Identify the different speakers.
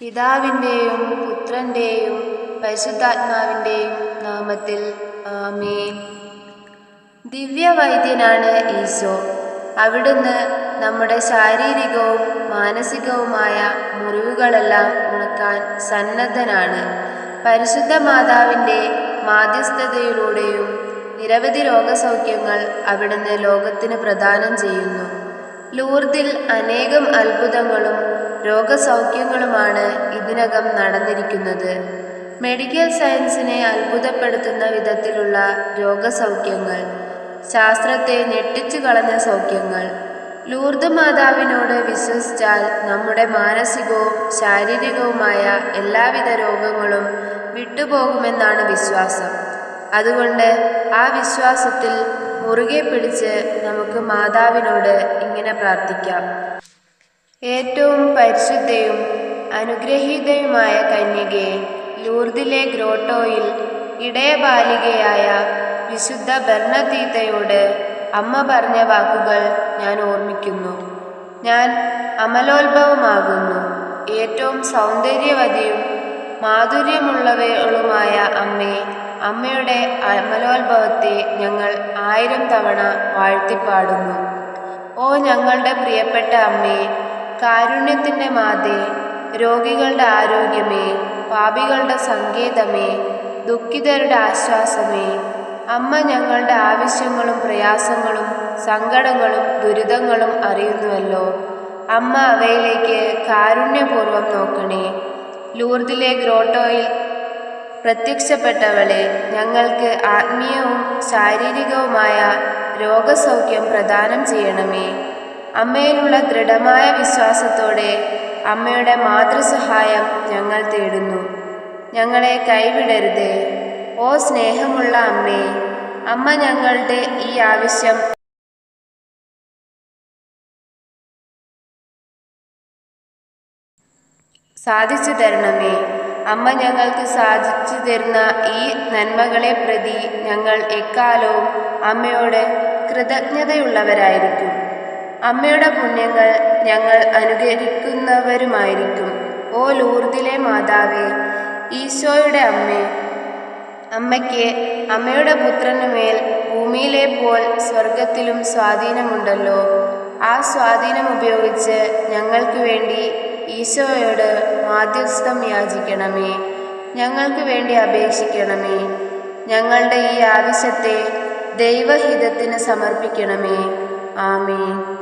Speaker 1: പിതാവിന്റെയും പുത്രന്റെയും പരിശുദ്ധാത്മാവിന്റെയും നാമത്തിൽ ആമേൻ. ദിവ്യവൈദ്യനാണ് ഈശോ. അവിടുന്ന് നമ്മുടെ ശാരീരികവും മാനസികവുമായ മുറിവുകളെല്ലാം ഉണക്കാൻ സന്നദ്ധനാണ്. പരിശുദ്ധ മാതാവിന്റെ മാധ്യസ്ഥതയിലൂടെയും നിരവധി രോഗസൗഖ്യങ്ങൾ അവിടുന്ന് ലോകത്തിന് പ്രദാനം ചെയ്യുന്നു. ലൂർദിൽ അനേകം അത്ഭുതങ്ങളും രോഗസൗഖ്യങ്ങളുമാണ് ഇതിനകം നടന്നിരിക്കുന്നത്. മെഡിക്കൽ സയൻസിനെ അത്ഭുതപ്പെടുത്തുന്ന വിധത്തിലുള്ള രോഗസൗഖ്യങ്ങൾ ശാസ്ത്രത്തെ ഞെട്ടിച്ചു കളഞ്ഞ സൗഖ്യങ്ങൾ ലൂർദ് മാതാവിനോട് വിശ്വസിച്ചാൽ നമ്മുടെ മാനസികവും ശാരീരികവുമായ എല്ലാവിധ രോഗങ്ങളും വിട്ടുപോകുമെന്നാണ് വിശ്വാസം. അതുകൊണ്ട് ആ വിശ്വാസത്തിൽ മുറുകെ പിടിച്ച് നമുക്ക് മാതാവിനോട് ഇങ്ങനെ പ്രാർത്ഥിക്കാം. ഏറ്റവും പരിശുദ്ധയും അനുഗ്രഹീതയുമായ കന്യകയെ ലൂർദിലെ ഗ്രോട്ടോയിൽ ഇടയബാലികയായ വിശുദ്ധ ഭരണതീതയോട് അമ്മ പറഞ്ഞ വാക്കുകൾ ഞാൻ ഓർമ്മിക്കുന്നു. ഞാൻ അമലോത്ഭവമാകുന്നു. ഏറ്റവും സൗന്ദര്യവതിയും മാധുര്യമുള്ളവളുമായ അമ്മേ അമ്മയുടെ അമലോത്ഭവത്തെ ഞങ്ങൾ ആയിരം തവണ വാഴ്ത്തിപ്പാടുന്നു. ഓ ഞങ്ങളുടെ പ്രിയപ്പെട്ട അമ്മേ കാരുണ്യത്തിന്റെ മാതേ രോഗികളുടെ ആരോഗ്യമേ പാപികളുടെ സങ്കേതമേ ദുഃഖിതരുടെ ആശ്വാസമേ അമ്മ ഞങ്ങളുടെ ആവശ്യങ്ങളും പ്രയാസങ്ങളും സങ്കടങ്ങളും ദുരിതങ്ങളും അറിയുന്നുവല്ലോ. അമ്മ അവയിലേക്ക് കാരുണ്യപൂർവം നോക്കണേ. ലൂർദിലെ ഗ്രോട്ടോയിൽ പ്രത്യക്ഷപ്പെട്ടവളെ ഞങ്ങൾക്ക് ആത്മീയവും ശാരീരികവുമായ രോഗസൗഖ്യം പ്രദാനം ചെയ്യണമേ. അമ്മയിലുള്ള ദൃഢമായ വിശ്വാസത്തോടെ അമ്മയുടെ മാതൃസഹായം ഞങ്ങൾ തേടുന്നു. ഞങ്ങളെ കൈവിടരുതേ. ഓ സ്നേഹമുള്ള അമ്മേ അമ്മ ഞങ്ങളുടെ ഈ ആവശ്യം സാധിച്ചു തരണമേ. അമ്മ ഞങ്ങൾക്ക് സാധിച്ചു തരുന്ന ഈ നന്മകളെ പ്രതി ഞങ്ങൾ എക്കാലവും അമ്മയോട് കൃതജ്ഞതയുള്ളവരായിരിക്കും. അമ്മയുടെ പുണ്യങ്ങൾ ഞങ്ങൾ അനുകരിക്കുന്നവരുമായിരിക്കും. ഓ ലൂർദിലെ മാതാവേ ഈശോയുടെ അമ്മേ അമ്മയ്ക്ക് അമ്മയുടെ പുത്രനുമേൽ ഭൂമിയിലെ പോൽ സ്വർഗത്തിലും സ്വാധീനമുണ്ടല്ലോ. ആ സ്വാധീനം ഉപയോഗിച്ച് ഞങ്ങൾക്ക് വേണ്ടി ഈശോയോട് മാധ്യസ്ഥം യാചിക്കണമേ. ഞങ്ങൾക്ക് വേണ്ടി അപേക്ഷിക്കണമേ. ഞങ്ങളുടെ ഈ ആവശ്യത്തെ ദൈവഹിതത്തിന് സമർപ്പിക്കണമേ. ആമേൻ.